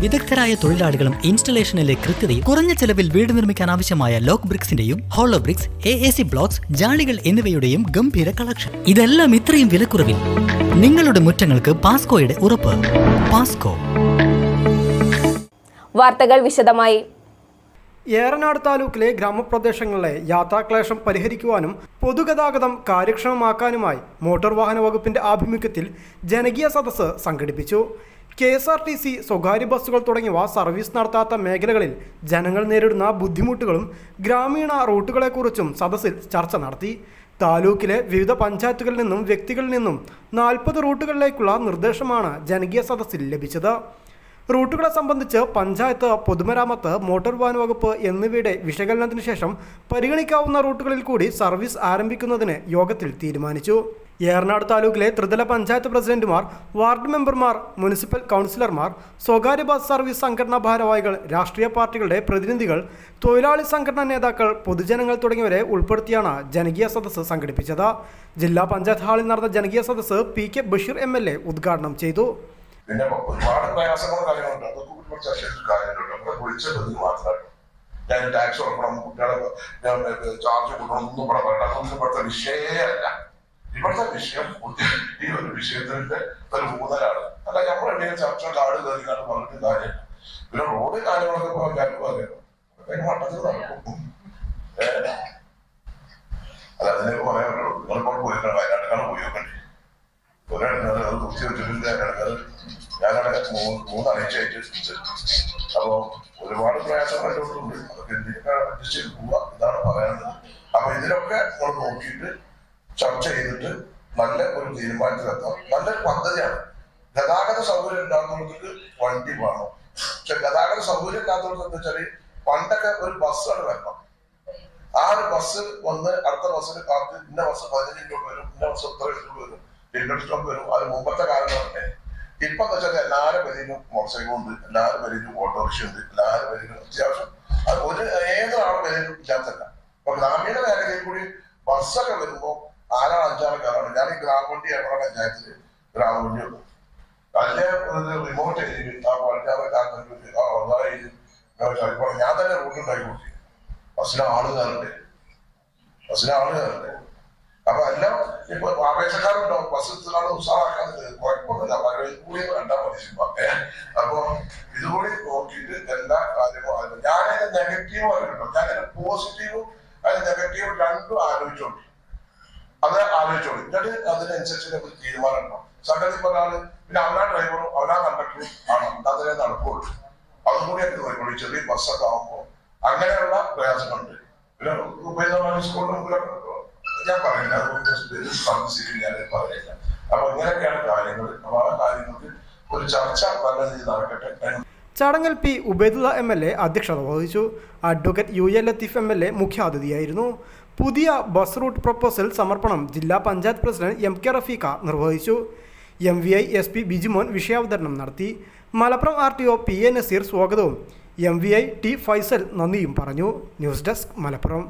വിദഗ്ധരായ തൊഴിലാളികളും ഇൻസ്റ്റലേഷനിലെ കൃത്യതയും കുറഞ്ഞ ചെലവിൽ വീട് നിർമ്മിക്കാൻ ആവശ്യമായ lock ബ്രിക്സിന്റെയും hollow bricks A A C blocks ജാളികൾ എന്നിവയുടെയും ഗംഭീര കളക്ഷൻ ഇതെല്ലാം ഇത്രയും വിലക്കുറവിൽ നിങ്ങളുടെ മുറ്റങ്ങൾക്ക് പാസ്കോയുടെ ഉറപ്പ്. പാസ്കോ വാർത്തകൾ വിശദമായി. ഏറനാട് താലൂക്കിലെ ഗ്രാമപ്രദേശങ്ങളിലെ യാത്രാക്ലേശം പരിഹരിക്കുവാനും പൊതുഗതാഗതം കാര്യക്ഷമമാക്കാനുമായി മോട്ടോർ വാഹന വകുപ്പിന്റെ ആഭിമുഖ്യത്തിൽ ജനകീയ സദസ്സ് സംഘടിപ്പിച്ചു. K S R T C സ്വകാര്യ ബസ്സുകൾ തുടങ്ങിയവ സർവീസ് നടത്താത്ത മേഖലകളിൽ ജനങ്ങൾ നേരിടുന്ന ബുദ്ധിമുട്ടുകളും ഗ്രാമീണ റൂട്ടുകളെക്കുറിച്ചും സദസ്സിൽ ചർച്ച നടത്തി. താലൂക്കിലെ വിവിധ പഞ്ചായത്തുകളിൽ നിന്നും വ്യക്തികളിൽ നിന്നും നാൽപ്പത് റൂട്ടുകളിലേക്കുള്ള നിർദ്ദേശമാണ് ജനകീയ സദസ്സിൽ ലഭിച്ചത്. റൂട്ടുകളെ സംബന്ധിച്ച് പഞ്ചായത്ത് പൊതുമരാമത്ത് മോട്ടോർ വാഹന വകുപ്പ് എന്നിവയുടെ വിശകലനത്തിന് ശേഷം പരിഗണിക്കാവുന്ന റൂട്ടുകളിൽ കൂടി സർവീസ് ആരംഭിക്കുന്നതിന് യോഗത്തിൽ തീരുമാനിച്ചു. ഏറനാട് താലൂക്കിലെ ത്രിതല പഞ്ചായത്ത് പ്രസിഡന്റുമാർ വാർഡ് മെമ്പർമാർ മുനിസിപ്പൽ കൗൺസിലർമാർ സ്വകാര്യ ബസ് സർവീസ് സംഘടനാ ഭാരവാഹികൾ രാഷ്ട്രീയ പാർട്ടികളുടെ പ്രതിനിധികൾ തൊഴിലാളി സംഘടനാ നേതാക്കൾ പൊതുജനങ്ങൾ തുടങ്ങിയവരെ ഉൾപ്പെടുത്തിയാണ് ജനകീയ സദസ്സ് സംഘടിപ്പിച്ചത്. ജില്ലാ പഞ്ചായത്ത് ഹാളിൽ നടന്ന ജനകീയ സദസ്സ് പി കെ ബഷീർ എം ഉദ്ഘാടനം ചെയ്തു. പിന്നെ ഒരുപാട് പ്രയാസങ്ങളും കാര്യങ്ങളുണ്ട്. അതൊക്കെ കൂടി കുറച്ച് ചെയ്തിട്ട് കാര്യങ്ങളുണ്ട്. നമ്മളെ വിളിച്ച ബന്ധു മാത്രമായിട്ട് ഞാൻ ടാക്സ് കൊടുക്കണം കുട്ടികളെ ചാർജ് കൊടുക്കണം. ഒന്നും ഇവിടെ പറയണം അതൊന്നും ഇവിടുത്തെ വിഷയമല്ല. ഇവിടുത്തെ വിഷയം ഈ ഒരു വിഷയത്തിന്റെ ഒരു ഊന്നലാണ്. അല്ല നമ്മൾ എവിടെയെങ്കിലും ചർച്ച കാട് കയറിക്കാണ്ട് പറഞ്ഞിട്ട് കാര്യമില്ല പിന്നെ റോഡ് കാര്യങ്ങളൊക്കെ പോകാൻ കാര്യം പറയാം. അതൊക്കെ മട്ടത്തിൽ നടക്കും. അല്ല അതിനെ പറയാനുള്ളൂ. നിങ്ങളിപ്പോൾ പോയിട്ടുണ്ട്. വയനാട്ടിലാണ് പോയി നോക്കണ്ടേ? അത് കുറിച്ച് ഞാനവിടെ മൂന്ന് മൂന്ന് മൂന്നാഴ്ചയായിട്ട് അപ്പോ ഒരുപാട് പ്രയാസം ഉണ്ട് അതൊക്കെ എന്തിനൊക്കെ അഡ്ജസ്റ്റ് ചെയ്ത് പോവാ ഇതാണ് പറയാനുള്ളത്. അപ്പൊ ഇതിലൊക്കെ നമ്മൾ നോക്കിയിട്ട് ചർച്ച ചെയ്തിട്ട് നല്ല ഒരു തീരുമാനത്തിലെത്താം നല്ലൊരു പദ്ധതിയാണ്. ഗതാഗത സൗകര്യം ഉണ്ടാകുന്നവർക്ക് വണ്ടി വേണം. പക്ഷെ ഗതാഗത സൗകര്യം ഇല്ലാത്തവർക്ക് എന്താ വെച്ചാൽ പണ്ടൊക്കെ ഒരു ബസ്സാണ് വരണം. ആ ഒരു ബസ് വന്ന് അടുത്ത ബസ്സിന് കാത്ത് ഇന്ന ബസ് പതിനഞ്ച് മിനിറ്റ് വരും ഇന്ന ബസ് എത്ര മിനിറ്റ് വരും. ടിക്കറ്റ് സ്റ്റോപ്പ് വരും. അത് മുമ്പത്തെ കാലങ്ങളൊക്കെ ഇപ്പൊ എന്ന് വെച്ചാൽ എല്ലാവരുടെ പേരിലും മോട്ടോർ സൈക്കിൾ ഉണ്ട് എല്ലാവരുടെ പേരിലും ഓട്ടോറിക്ഷ ഉണ്ട് എല്ലാവരുടെ പേരിലും അത്യാവശ്യം. അത് ഒരു ഏതൊരാളുടെ പേരിലും ഇല്ലാത്തല്ല അപ്പൊ ഗ്രാമീണ മേഖലയിൽ കൂടി ബസ്സൊക്കെ വരുമ്പോ ആരാണ് അഞ്ചാറ് കാറാണ്? ഞാൻ ഈ ഗ്രാമവണ്ടി എറണാകുളം പഞ്ചായത്തിൽ ഗ്രാമവണ്ടി ഉണ്ട് അതിന്റെ ഒരു റിമോട്ട് ഏരിയയിൽ ഞാൻ തന്നെ റോഡ് ഉണ്ടാക്കി ബസ്സിലെ ആൾ കയറണ്ടേ? ബസ്സിന് ആൾ കയറണ്ടേ? അപ്പൊ എല്ലാം ഇപ്പൊ ആവേശക്കാരുണ്ടാവും ബസ് ഇത്രനാൾ ഉത്സാഹാക്കാൻ കുഴപ്പമൊന്നുമില്ല. പകരം കൂടി കണ്ടാൽ മതി സിനിമ. അപ്പൊ ഇതുകൂടി നോക്കിയിട്ട് എല്ലാ കാര്യവും ഞാൻ നെഗറ്റീവ് പറയുന്നുണ്ടോ ഞാനതിന്റെ പോസിറ്റീവും അതിന്റെ നെഗറ്റീവും രണ്ടും ആലോചിച്ചോണ്ട്. അത് ആലോചിച്ചോളൂ എന്നിട്ട് അതിനനുസരിച്ച് നമുക്ക് തീരുമാനം ഉണ്ടാവും സംഗതി പറഞ്ഞാൽ പിന്നെ അവനാ ഡ്രൈവറും അവനാ കണ്ടക്ടറും ആണ്. അതിനെ നടക്കുള്ളൂ. അതും കൂടി ഒക്കെ നോക്കിക്കോളൂ. ചെറിയ ബസ്സൊക്കെ ആകുമ്പോൾ അങ്ങനെയുള്ള പ്രയാസങ്ങളുണ്ട്. പിന്നെ ഉപയോഗ സ്കൂളിലും ഞാൻ പറയില്ല അതുകൊണ്ട് സംബന്ധിച്ചിട്ട് ഞാൻ പറയില്ല അപ്പൊ ഇങ്ങനെയൊക്കെയാണ് കാര്യങ്ങൾ അപ്പൊ ആ കാര്യങ്ങൾക്ക് ഒരു ചർച്ച നല്ല രീതിയിൽ നടക്കട്ടെ. ചടങ്ങിൽ P Ubaidulla M L A അധ്യക്ഷത വഹിച്ചു. Advocate U A Latheef M L A മുഖ്യാതിഥിയായിരുന്നു. പുതിയ ബസ് റൂട്ട് പ്രപ്പോസൽ സമർപ്പണം ജില്ലാ panchayat president M K Rafeeqa നിർവഹിച്ചു. M V I S P Bijimon വിഷയാവതരണം നടത്തി. Malappuram R T O P A Naseer സ്വാഗതവും. M V I T Faisal നന്ദിയും പറഞ്ഞു. News desk Malappuram.